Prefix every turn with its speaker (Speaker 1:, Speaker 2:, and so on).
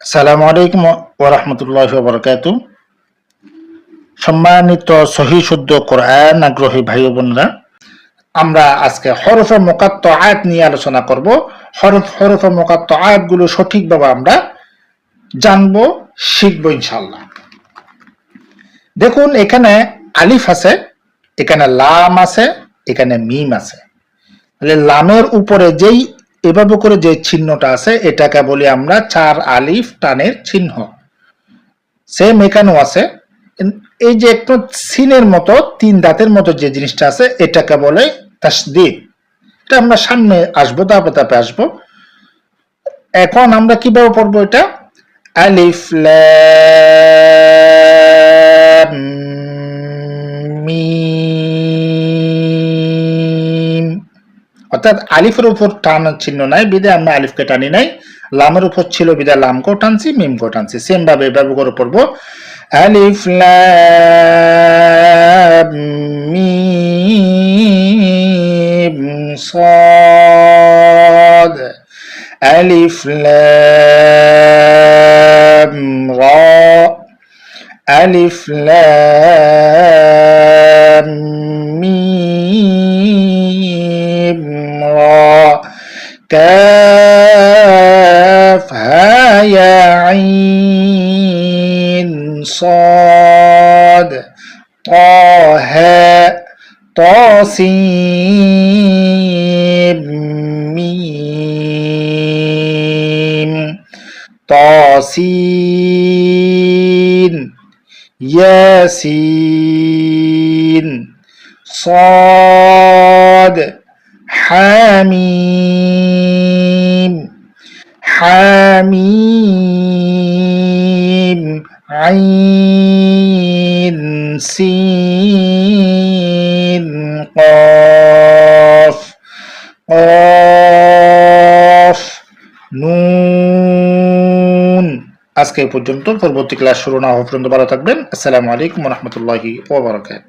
Speaker 1: সালামু আলাইকুম ওরহমতুল্লাহ বরকাত সম্মানিত সহি শুদ্ধ কোরআন আগ্রহী ভাই বোনরা, আমরা আজকে হরফে মোকাত্ত আয়াত নিয়ে আলোচনা করব। হরফ, হরফে মোকাত্ত আয়াতগুলো সঠিকভাবে আমরা জানব, শিখব ইনশাল্লাহ দেখুন, এখানে আলিফ আছে, এখানে লাম আছে, এখানে মিম আছে। তাহলে লামের উপরে যেই এভাবে করে যে চিহ্নটা আছে, এটাকে বলি আমরা চার আলিফ টানের চিহ্ন। সেম এখানেও আছে। এই যে একটু সিনের মতো, তিন দাঁতের মতো যে জিনিসটা আছে, এটাকে বলে তাসদিদ। এটা আমরা সামনে আসব তাপে তাপে আসব। এখন আমরা কীভাবে পড়ব এটা? আলিফ লাম অর্থাৎ আলিফের উপর টান চিহ্ন নাই বিদে আমরা আলিফকে টানি নাই। লামের উপর ছিল বিদায়, লামকেও টানছি, মিমকেও টানছি। সেম ভাবে ব্যবহার করে পড়ব আলিফ মিম, সদ। আলিফ র। আলিফ, লাম كاف ها يا عين صاد طه طاسيم ميم طاسين ياسين صاد হামিম হামিম, আইন, সিন, কফ কফ, নুন। আজকে পর্যন্ত পরবর্তী ক্লাস শুরু না হওয়া পর্যন্ত ভালো থাকবেন। আসসালামু আলাইকুম রহমতুল্লাহি ওবরাকাত